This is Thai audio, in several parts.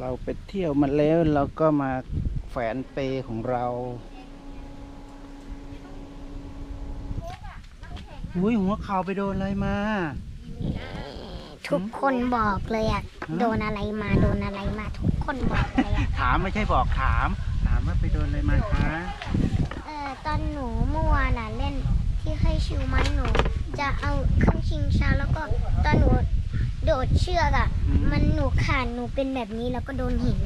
เราไปเที่ยวมาแล้วเราก็มาแฝนเปของเราอุ้ยหัวเข่าไปโดนอะไรมา ทุกคนบอกเลยอะโดนอะไรมาโดนอะไรมา ทุกคนบอกเลยอะถามไม่ใช่บอกถาม ถามว่าไปโดนอะไรมาคะเออตอนหนูเมื่อวานน่ะเล่นที่ให้ชิวไม้หนู จะเอาขึ้นชิงช้าแล้วก็ตอนหนู โดดเชือกอะมันหนูขาดหนูเป็นแบบนี้แล้วก็โดนหิน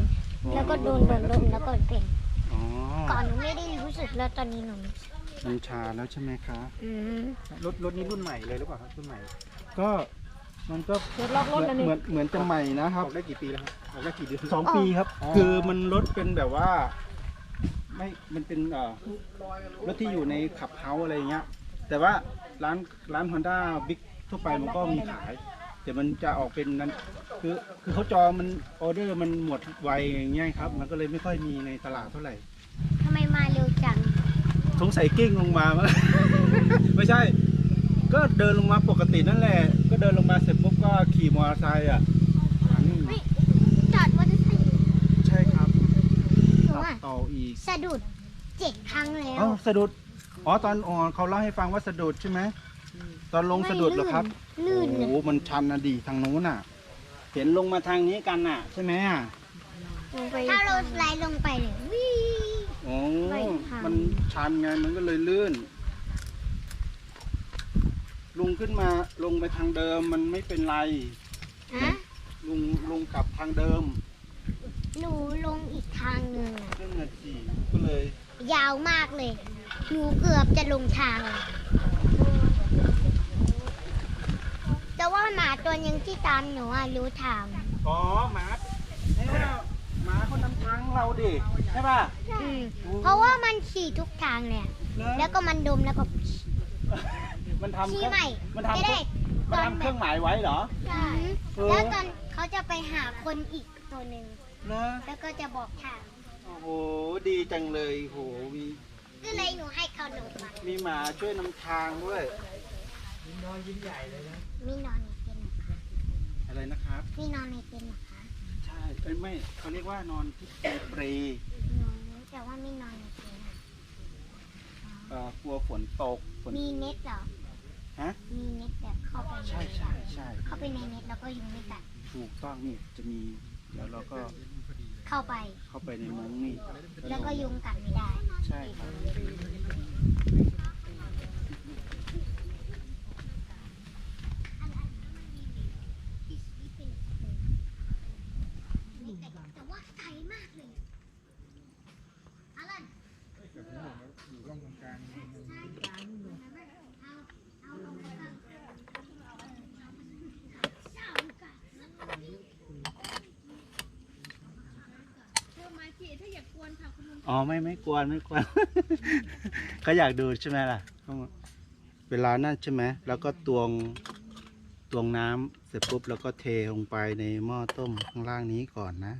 แล้วก็โดนโดนโดนแล้วก็เป็น อ๋อก่อนหนูไม่ได้รู้สึกแล้วตอนนี้หนูมันชาแล้วใช่ไหมคะอืมรถรถนี้รุ่นใหม่เลยหรือเปล่าครับรุ่นใหม่ ก็มันก็รถล็อกรถแล้วนี่เหมือนเหมือนจะใหม่นะคอรับอกได้กี่ปีแล้วครับออกได้กี่เดือน สองปีครับ อ๋อ คือมันรถเป็นแบบว่า ไม่มันเป็นเอ่อรถที่อยู่ในขับเฮาส์อะไรเงี้ย แต่ว่าร้านร้านฮอนด้าบิ๊กทั่วไปมันก็มีขาย แต่มันจะออกเป็นนั้นคือคือเขาจองมันออเดอร์มันหมดไวอย่างเงี้ยครับ มันก็เลยไม่ค่อยมีในตลาดเท่าไหร่ทำไมมาเร็วจังสงสัยกิ้งลงมามั้งไม่ใช่ ก็เดินลงมาปกตินั่นแหละ ก็เดินลงมาเสร็จปุ๊บก็ขี่มอเตอร์ไซค์อะอืมจอดมอเตอร์ไซค์ใช่ครับหนูขับอะต่ออีกสะดุดเจ็ดครั้งแล้ว เอ้าสะดุดอ๋อตอนอ๋อเขาเล่าให้ฟังว่าสะดุดใช่ไหม ตอนลงสะดุดเหรอครับลื่นโอ้โหมันชันนะดีทางนู้นน่ะ เห็นลงมาทางนี้กันน่ะ ใช่ไหมอะถ้าเราสไลด์ลงไปเลยวิ่งโอ้ไม่ทาง มันชันไงมันก็เลยลื่น ลุงขึ้นมาลงไปทางเดิมมันไม่เป็นไร ฮะลุงลงกลับทางเดิมหนูลงอีกทางหนึ่งอะเรื่องนาทีก็เลยยาวมากเลย หนูเกือบจะลงทางเลย แต่ว่าหมาตัวยังที่ตามหนูอะรู้ทางอ๋อหมาให้ว่าหมาเขานำทางเราดิใช่ป่ะอืมเพราะว่ามันขี่ทุกทางเลยอะเหรอแล้วก็มันดมแล้วก็ มันทำชี้เครื่องใหม่มันจะทำเคได้รื่องตมันอนทำแบเครื่บองหมายไว้เหรอ ใช่เออ แล้วตอนเขาจะไปหาคนอีกตัวหนึ่งเหรอแล้วก็จะบอกทาง โอ้โหดีจังเลยโหมีก็เลยหนูให้เขาลงมามีหมาช่วยนำทางด้วย มีนอนในเต็นท์เหรอคะอะไรนะครับ มีนอนในเต็นท์เหรอคะใช่เอ้ยไม่เขาเรียกว่านอนที่เปรย์หนูแต่ว่าไม่นอนในเต็นท์อะเอ่อกลัวฝนตกฝนมีเน็ตเหรอ ฮะ มีเน็ตแบบเข้าไปใช่ใช่ใช่เข้าไปในเน็ตแล้วก็ยุงไม่กัด ถูกต้องนี่จะมีแล้วเราก็เข้าไป เข้าไปในมุ้งนี่แล้วก็ยุงกัดไม่ได้ ใช่ครับ แต่ว่าไกลมากเลยอลันเศร้ากัน อ๋อ ไม่ไม่กวนไม่กวนก็อยากดูใช่ไหมล่ะ เวลานั่นใช่ไหมแล้วก็ตวงตวงน้ำเสร็จปุ๊บแล้วก็เทลงไปในหม้อต้มข้างล่างนี้ก่อนนะ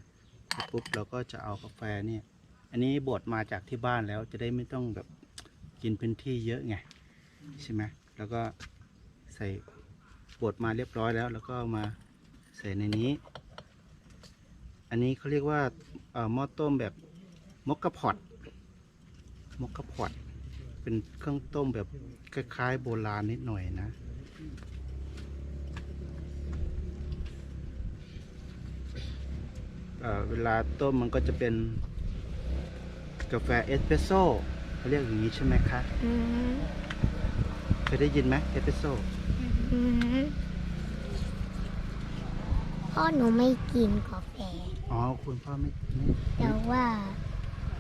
เสร็จปุ๊บเราก็จะเอากาแฟเนี่ย อันนี้บดมาจากที่บ้านแล้วจะได้ไม่ต้องแบบกินพื้นที่เยอะไงใช่ไหมแล้วก็ใส่บดมาเรียบร้อยแล้ว แล้วก็มาใส่ในนี้ อันนี้เขาเรียกว่าหม้อต้มแบบ มกกะพอดมกกะพอดเป็นเครื่องต้มแบบคล้ายๆ โบราณนิดหน่อยนะเอ่อเวลาต้มมันก็จะเป็นกาแฟเอสเปรสโซ่เขาเรียกอย่างนี้ใช่ไหมคะอืมเคยได้ยินไหมเอสเปรสโซ่อืมพ่อหนูไม่กินกาแฟ อ๋อ คุณพ่อไม่ไม่แต่ว่า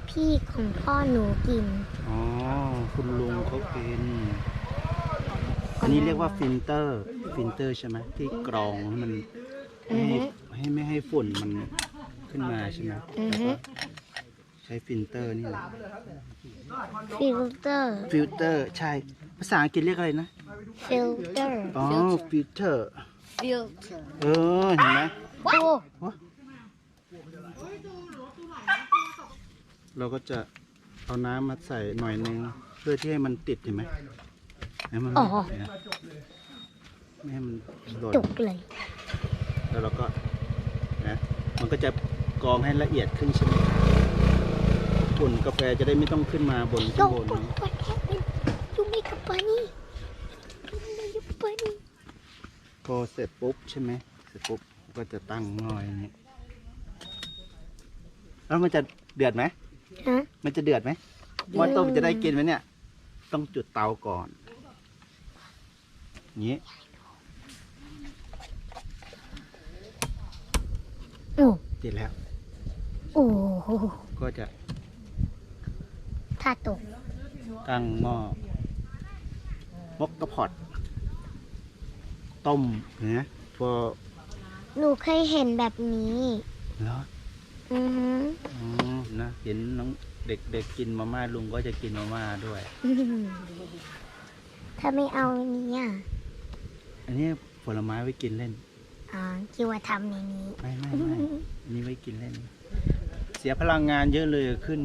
พี่ของพ่อหนูกิน อ๋อ คุณลุงเขากินอันนี้เรียกว่าฟิลเตอร์ ฟิลเตอร์ใช่ไหมที่กรองให้มันอืให้อฮึให้ไม่ให้ฝุ่นมันขึ้นมาใช่ไหมอือฮึ แล้วก็ใช้ฟิลเตอร์นี่แหละฟิลเตอร์ ฟิลเตอร์ใช่ ภาษาอังกฤษเรียกอะไรนะ ฟิลเตอร์ อ๋อฟิลเตอร์ ฟิลเตอร์ เออ เห็นไหมว้าว เราก็จะเอาน้ำมาใส่หน่อยนึงเพื่อที่ให้มันติดเห็นไหมให้มันอ๋อเนี่ยไม่ให้มันหล่นจุกเลย แล้วเราก็นะมันก็จะกรองให้ละเอียดขึ้นใช่ไหมฝุ่นกาแฟจะได้ไม่ต้องขึ้นมาบนโยข้างกบนกดเนอะกดแค่เป็นยูมิกับปานี่ยูมิกับปานี่พอเสร็จปุ๊บใช่ไหมเสร็จปุ๊บก็จะตั้งหม้ออย่างนี้แล้วมันจะเดือดไหม ฮะ มันจะเดือดไหมหม้อต้มจะได้กินไหมเนี่ย ต้องจุดเตาก่อนอย่างนี้โอ้ติดแล้ว โอ้โหก็จะถ้าตกตั้งหม้อมกกระพอดต้มนะพอหนูเคยเห็นแบบนี้แล้วอื อหืออ๋อนะเห็นน้องเด็กๆกินมาม่าลุงก็จะกินมาม่าด้วย อื้อหือถ้าไม่เอาอันนี้อะอันนี้ผลไม้ไว้กินเล่น อ๋อคิดว่าทำในนี้ ไม่ไม่ไม่อันนี้ไว้กินเล่น เสียพลังงานเยอะเลยขึ้น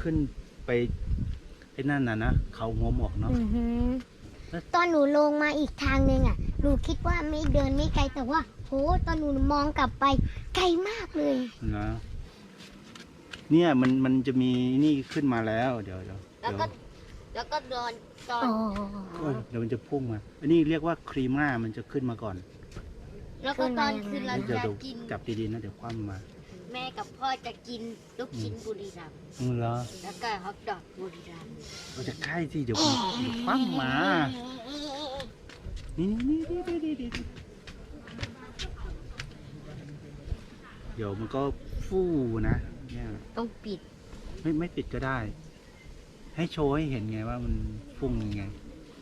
ขึ้นไปไอ้นั่นน่ะนะเขาหัวหมอกเนาะ อือหือแล้วตอนหนูลงมาอีกทางหนึ่งอะ หนูคิดว่าไม่เดินไม่ไกลแต่ว่า โห ตอนหนูมองกลับไป ไกลมากเลย นะเนี่ยมันมันจะมีนี่ขึ้นมาแล้วเดี๋ยวเดี๋ยวแล้วเดี๋ยวก็ แล้วก็โดนตอนโอ้โอ้ยเดี๋ยวมันจะพุ่งมา อันนี้เรียกว่าครีม่ามันจะขึ้นมาก่อนแล้วก็ตอนคืนเราเดี๋ยวจะเดี๋ยวกินจับดีๆนะเดี๋ยวคว่ำมาแม่กับพ่อจะกินลูกชิ้นบุรีรัมย์อือเหรอแล้วก็ฮอทดอกบุรีรัมย์เราจะใกล้ที่เดี๋ยวมันเดี๋ยวคว่ำมา นี่นี่นี่นี่นี่นี่ ดี๋ยวมันก็ฟูนะเนี่ยต้องปิด ไม่ไม่ปิดก็ได้ ให้โชว์ให้เห็นไงว่ามันฟุ้งยังไง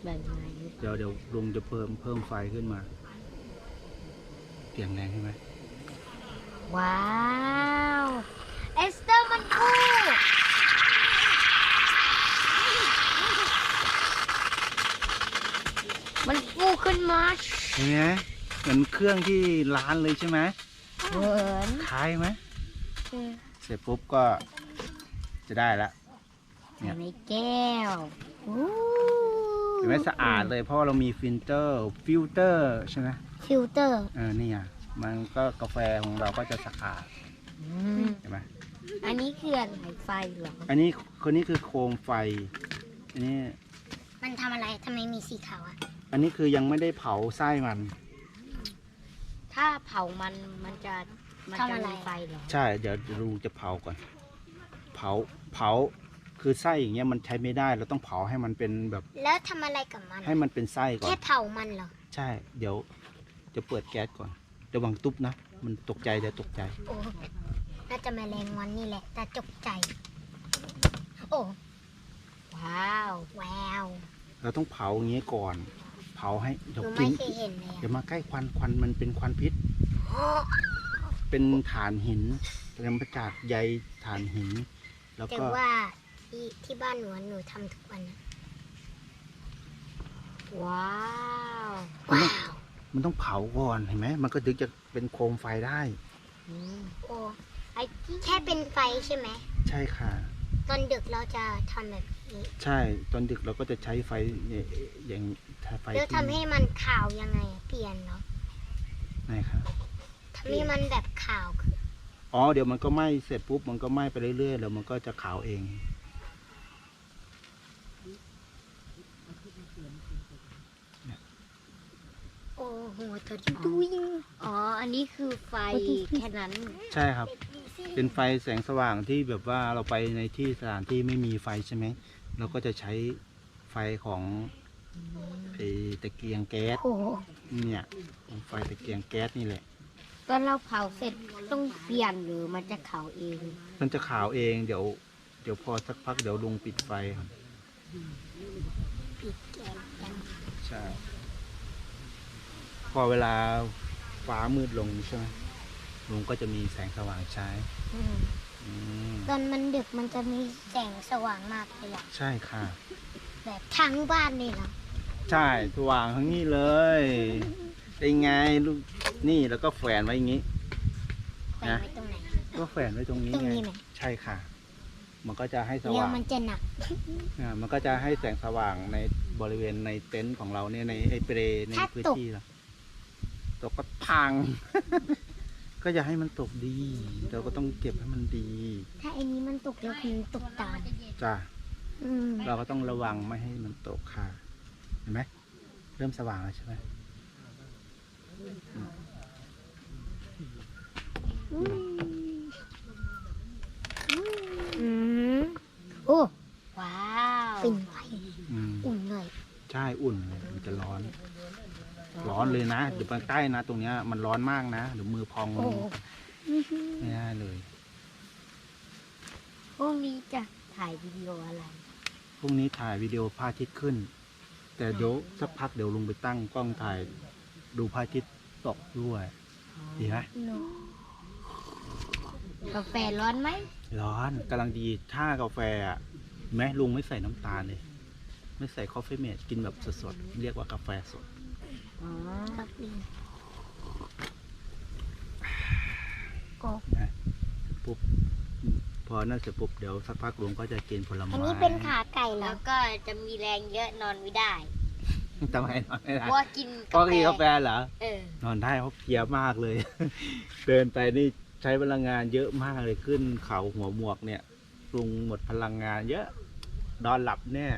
แบบไหนเดี๋ยวเดี๋ยวลุงจะเพิ่มเพิ่มไฟขึ้นมาเสียงแรงใช่ไหมว้าว เอสเตอร์มันคู่มันฟูขึ้นมาเห็นไหมเหมือนเครื่องที่ร้านเลยใช่ไหม เหมือนคล้ายไหมเสร็จปุ๊บก็จะได้ละเนี่ยในแก้วเห็นไหมสะอาดเลยเพราะว่าเรามีฟิลเตอร์ฟิลเตอร์ใช่ไหมฟิลเตอร์เออนี่อะมันก็กาแฟของเราก็จะสะอาดเห็นไหมอันนี้คืออะไรไฟเหรออันนี้คนนี้คือโคมไฟอันนี้มันทำอะไรทำไมมีสีขาวอะอันนี้คือยังไม่ได้เผาไส้มัน ถ้าเผามันมันจะมันจะมีไฟเหรอใช่ เดี๋ยวลุงจะเผาก่อน เผาเผาคือไส้อย่างเงี้ยมันใช้ไม่ได้เราต้องเผาให้มันเป็นแบบแล้วทำอะไรกับมันให้มันเป็นไส้ก่อแค่นเผามันเหรอใช่ เดี๋ยวจะเปิดแก๊สก่อนระวังตุ๊บนะ มันตกใจเดี๋ยวตกใจ โอ้น่าจะแมลงวันนี่แหละแต่จกใจ โอ้ว้าวแววเราต้องเผาอย่างเงี้ยก่อน เผาให้หเดี๋ยวนูกิไม่น เคยเห็นเลยเดี๋ยอะวมาใกล้ควันควันมันเป็นควันพิษเป็นฐานหินเริ่มมาจากใยฐานหิน แล้วแต่ก็ว่าที่ที่บ้านหนูอะหนูทำทุกวันนะว้าว มันต้องมันต้องเผาก่อนเห็นไหมมันก็ถึงจะเป็นโคมไฟได้อืมโอ้ไอแค่เป็นไฟใช่ไหม ใช่ค่ะ ตอนดึกเราจะทำแบบนี้ ใช่ตอนดึกเราก็จะใช้ไฟเนี่ยอย่างถ้าไฟแล้วทำให้มันขาวยังไงอะเปลี่ยนเนาะไหนครับทำให้มันแบบขาวคืออ๋อเดี๋ยวมันก็ไหม้เสร็จปุ๊บมันก็ไหม้ไปเรื่อยๆแล้วมันก็จะขาวเอง โอ้โหตัวจะดูยิงอ๋อ อันนี้คือไฟแค่นั้น ใช่ครับ เป็นไฟแสงสว่างที่แบบว่าเราไปในที่สถานที่ไม่มีไฟใช่ไหม เราก็จะใช้ไฟของไอ้ตะเกียงแก๊สโอ้โหเนี่ยไฟตะเกียงแก๊สนี่แหละ ตอนเราเผาเสร็จต้องเปลี่ยนหรือมันจะเผาเอง มันจะขาวเองเดี๋ยว เดี๋ยวพอสักพักเดี๋ยวลุงปิดไฟครับปิดแก๊สกันใช่พอเวลาฟ้ามืดลงใช่ไหมลุงก็จะมีแสงสว่างใช้อืมอืม ตอนมันดึกมันจะมีแสงสว่างมากเลยอะใช่ค่ะ แบบทั้งบ้านเลยเหรอใช่สว่างทั้งนี้เลยเป็นไงลูกนี่แล้วก็แฝวนไว้อย่างนี้ไปไว้ตรงไหน ก็แฝวนไว้ตรงนี้ตรงไงนี้ไหม ใช่ค่ะ มันก็จะให้สเดี๋ยวว่างมันจะหนัก อ่ามันก็จะให้แสงสว่างในบริเวณในเต็นท์ของเราเนี่ยในไอเปรในพื้นที่เราตกก็พัง ก็อย่าให้มันตกดี เราก็ต้องเก็บให้มันดี ถ้าไอ้นี้มันตกแล้วคือตกตามจ้ะอืมเราก็ต้องระวังไม่ให้มันตกค่ะ เห็นไหมเริ่มสว่างแล้วใช่ไหมอืมโอ้ว้าว เป็นไฟอืมอุ่นหน่อยใช่อุ่นเลยมันจะร้อน ร้อนเลยนะเดี๋ยวไปใกล้นะตรงเนี้ยมันร้อนมากนะเดี๋ยวมือพองโอ้ไม่ได้เลยพรุ่งนี้จะถ่ายวิดีโออะไร พรุ่งนี้ถ่ายวิดีโอพระอาทิตย์ขึ้น แต่เดี๋ยวสักพักเดี๋ยวลุงไปตั้งกล้องถ่ายดูพระอาทิตย์ตกด้วยดีไหมโนกาแฟร้อนไหม ร้อนกำลังดีถ้ากาแฟอะเห็นไหมลุงไม่ใส่น้ำตาลเลย ไม่ใส่คอฟฟี่เมดกินแบบสดๆเรียกว่ากาแฟสด อ๋อครับลิงกบนะปุ๊บพอนั่นเสร็จปุ๊บเดี๋ยวสักพักลุงก็จะกินผลไม้อันนี้เป็นขาไก่เหรแล้อวก็จะมีแรงเยอะนอนไม่ได้ทำไมนอนไม่เพได้ราะว่ากินเพราะกินกาแฟเหรอ เออ นอนได้เพราะเพลียมากเลย เดินไปนี่ใช้พลังงานเยอะมากเลยขึ้นเขาหัวหมวกเนี่ยลุงหมดพลังงานเยอะนอนหลับแน่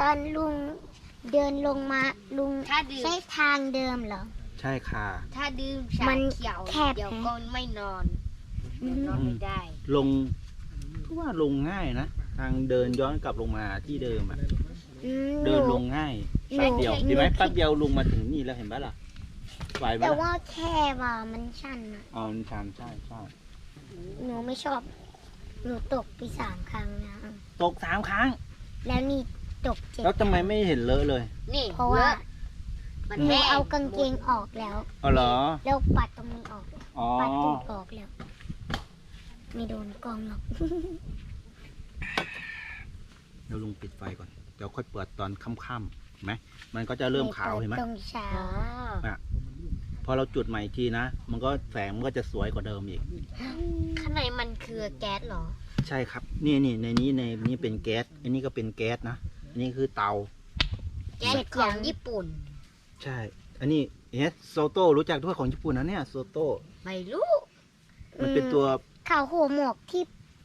ตอนลุง เดินลงมาลุงถ้าดื่มใช้ทางเดิมเหรอ ใช่ค่ะ ถ้าดื่มชามันเขียวแคบเดี๋ยวไหมก็ไม่นอนอืมนอนไม่ได้ลงก็ว่าลงง่ายนะ ทางเดินย้อนกลับลงมาที่เดิมอะอืมเดินหลงง่ายหนูแป๊บเดียวดีไหมหนูแป๊บเดียวลุงมาถึงนี่แล้วเห็นปะล่ะไหวไหมแต่ล่ะว่าแค่ว่ามันชันอะอ๋อมันชันใช่ใช่หนูไม่ชอบ หนูตกไปสามครั้งนะ ตกสามครั้ง แล้วนี่ ตกเจ็ดแล้วทำไมไม่เห็นเลอะเลยนี่เพราะว่ามันหนูแห้งเอากางเกงออกแล้ว อ๋อเหรอ แล้วปัดตรงนี้ออก อ๋อ ปัดตูดออกแล้ว ไม่โดนกล้องหรอก เดี๋ยวลุงปิดไฟก่อน เดี๋ยวค่อยเปิดตอนค่ำๆเห็นไหมมันก็จะเริ่มขาวเห็นไหมตรงเช้าอ๋อพอเราจุดใหม่อีกทีนะ มันก็แสงมันก็จะสวยกว่าเดิมอีก ข้างในมันคือแก๊สเหรอ ใช่ครับ นี่นี่ในนี้ในนี้เป็นแก๊ส อันนี้ก็เป็นแก๊สนะ อันนี้คือเตา แก๊สของญี่ปุ่น ใช่ อันนี้เฮสโซโต้รู้จักด้วยของญี่ปุ่นนะเนี่ยโซโต้ไม่รู้ มันเป็นตัวเขาหัวหมวกที่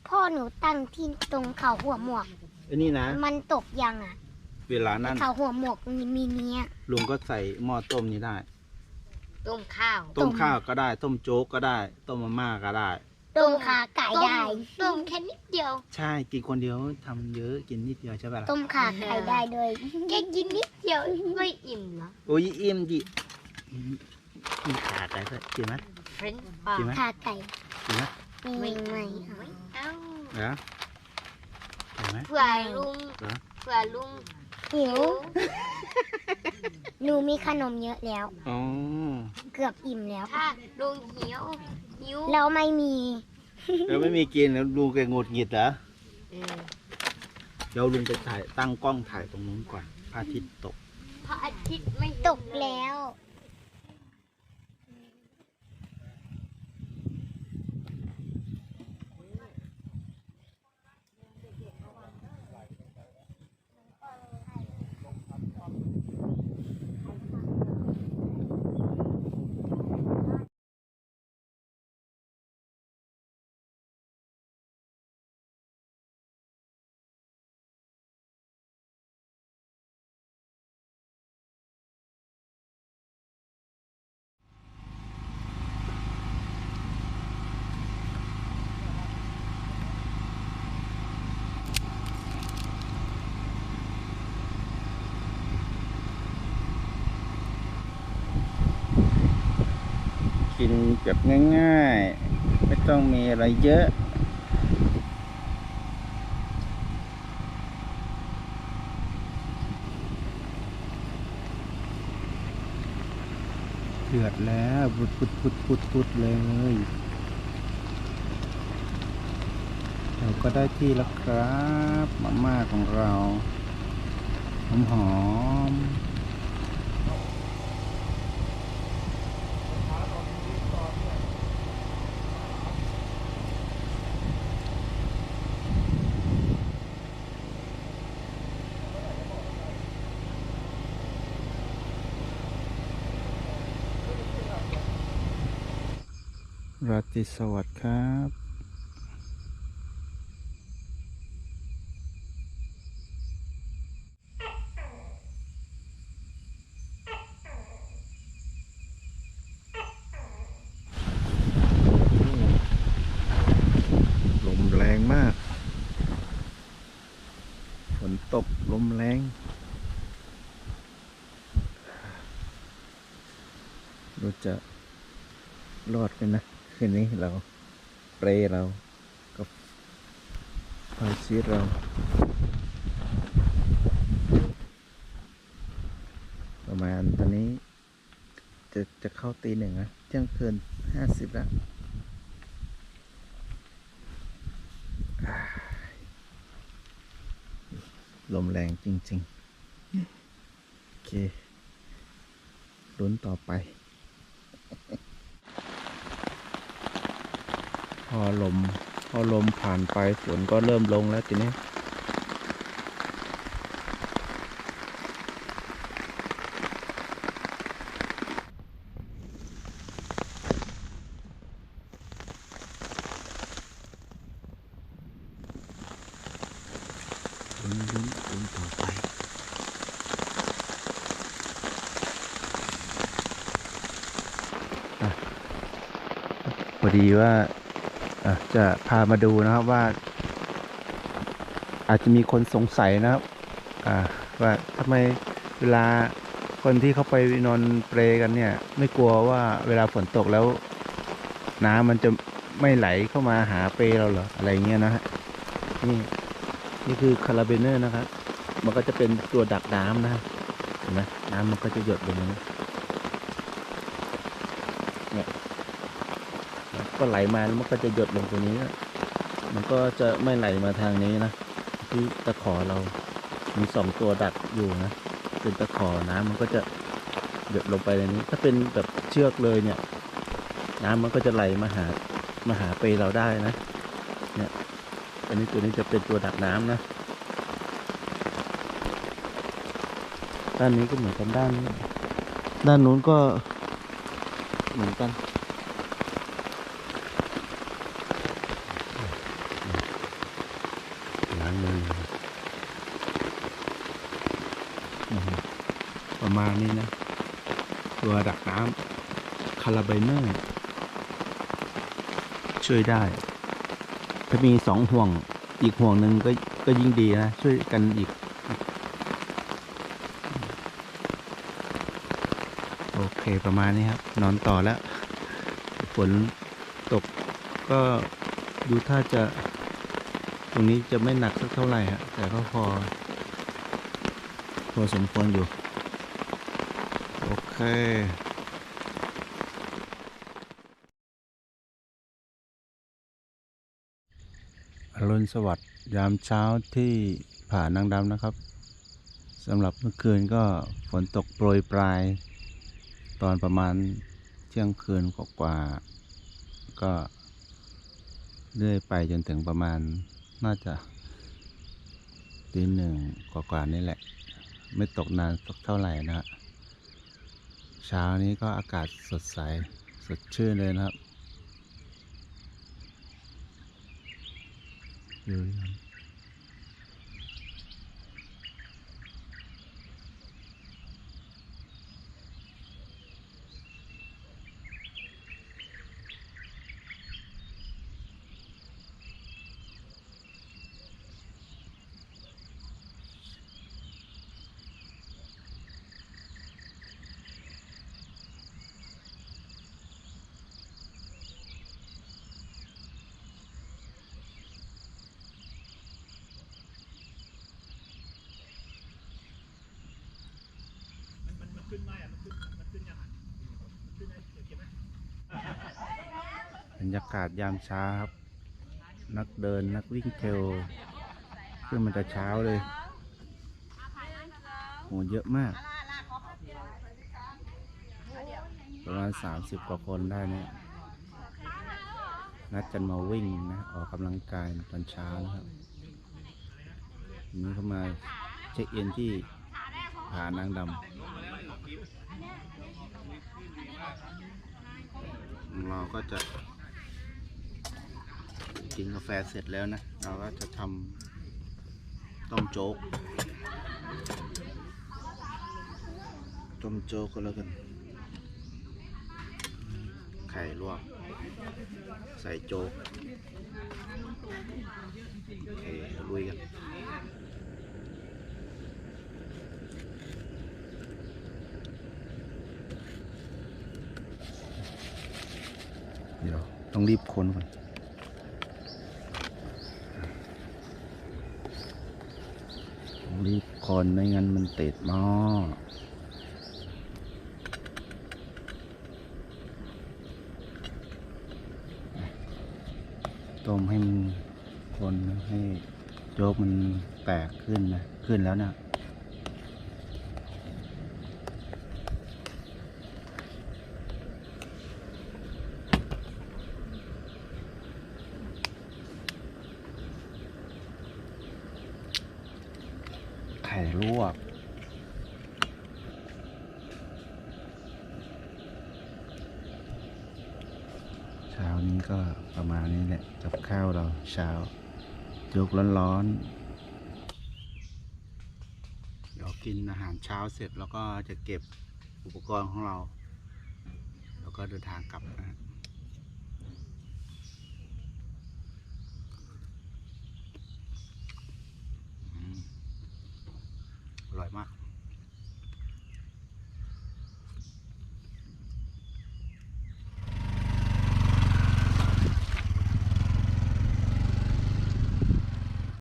พ่อหนูตั้งที่ตรงเขาหัวหมวก อันนี้นะ มันตกยังอะ เวลานั้นเขาหัวหมวกมีมีเนี้ยลุงก็ใส่หม้อต้มนี้ได้ ต้มข้าว ต้มข้าวก็ได้ ต้มโจ๊กก็ได้ ต้มมาม่าก็ได้ ตรงขาไก่ได้ ต้มแค่นิดเดียว ใช่กินคนเดียวทำเยอะกินนิดเดียวใช่ป่ะล่ะต้มขาไก่ได้ด้วยแค่กินนิดเดียวไม่อิ่มเหรอโอ้ยอิ่มดิมีขาไก่ด้วยกินไหม เฟรนช์ฟรายจริงไหม ขาไก่กินไหมไม่ไม่เอาไม่เอาเหรอกินไหม เผื่อลุงเหรอ เผื่อลุงหิวหนูมีขนมเยอะแล้ว อ๋อ เกือบอิ่มแล้วถ้าลุงหิวหิวเราไม่มีแล้วไม่มีกินแล้วลุงแกงดหงิดเหรอเออเดี๋ยวลุงไปถ่ายตั้งกล้องถ่ายตรงนู้นก่อนพระอาทิตย์ตก พระอาทิตย์ไม่ตกแล้ว กินแบบง่ายๆ ไม่ต้องมีอะไรเยอะ เดือดแล้วพุดพุดพุดพุดพุดเลยเราก็ได้ที่แล้วครับมาม่าของเราหอมหอม ราตรีสวัสดิ์ครับ ลมแรงมาก ฝนตกลมแรง เราจะรอดกันนะ คืนนี้เรา เรเรา กับพาชีวิตเราประมาณตอนนี้ จะจะเข้าตีหนึ่งนะเที่ยงคืนห้าสิบแล้วลมแรงจริง ๆ โอเคลุ้นต่อไป พอลมพอลมผ่านไปฝนก็เริ่มลงแล้วทีนี้ลุ้นลุ้นลุ้นต่อไปอะพอดีว่าอะ จะพามาดูนะครับว่า อาจจะมีคนสงสัยนะครับว่าทำไมเวลาคนที่เขาไปนอนเปรกันเนี่ย ไม่กลัวว่าเวลาฝนตกแล้ว น้ำมันจะไม่ไหลเข้ามาหาเปรเราเหรออะไรเงี้ยนะฮะนี่นี่คือคาราเบเนอร์นะครับ มันก็จะเป็นตัวดักน้ำนะเห็นไหมน้ำมันก็จะหยดลงมาเนี่ย ก็ไหลมาแล้วมันก็จะหยดลงตรงนี้นะมันก็จะไม่ไหลมาทางนี้นะที่ตะขอเรามีสองตัวดักอยู่นะเป็นตะขอน้ำมันก็จะหยดลงไปในนี้ ถ้าเป็นแบบเชือกเลยเนี่ย น้ำมันก็จะไหลมาหามาหาเปเราได้นะ เนี่ย อันนี้ตัวนี้จะเป็นตัวดักน้ำนะด้านนี้ก็เหมือนกันด้านด้านนู้นก็เหมือนกันล้างมืออือฮึประมาณ นี้นะ ตัวดักน้ำคาราไบเนอร์ช่วยได้ ถ้ามีสองห่วงอีกห่วงหนึ่งก็ก็ยิ่งดีนะ ช่วยกันอีก โอเคประมาณนี้ครับ นอนต่อแล้ว ฝนตกก็ดูถ้าจะตรงนี้จะไม่หนักสักเท่าไหร่ฮะแต่ก็พอ พอสมควรอยู่ เค อรุณสวัสดิ์ยามเช้าที่ผ่านางดำนะครับสำหรับเมื่อคืนก็ฝนตกโปรยปลาย ตอนประมาณเที่ยงคืนกว่าๆก็เรื่อยไปจนถึงประมาณน่าจะตีหนึ่งกว่าๆนี่แหละ ไม่ตกนานสักเท่าไหร่นะฮะ เช้านี้ก็อากาศสดใส สดชื่นเลยนะครับอยู่ รยากาศยามเช้าครับ นักเดินนักวิ่งเทลขึ้นมันแต่เช้าเลยโหเยอะมาก ประมาณสามสิบกว่าคนได้เนี่ยนัดกันมาวิ่งนะออกกำลังกายตอนเช้านะครับนนี้เขามาเช็คอินที่ผานางดำเราก็จะ กินกาแฟเสร็จแล้วนะ เราก็จะทำต้มโจ๊ก ต้มโจ๊กก็แล้วกัน ไข่ลวก ใส่โจ๊กโอเคลุยกันเดี๋ยวต้องรีบค้นก่อน ต้อง รีบคนไม่งั้นมันติดหม้อต้มให้มันคนให้โจ๊กมันแตกขึ้นนะ ขึ้นแล้วนะ ไข่ลวก เช้านี้ก็ประมาณนี้แหละกับข้าวเราเช้ายกร้อนๆเดี๋ยวกินอาหารเช้าเสร็จแล้วก็จะเก็บอุปกรณ์ของเรา แล้วก็เดินทางกลับนะ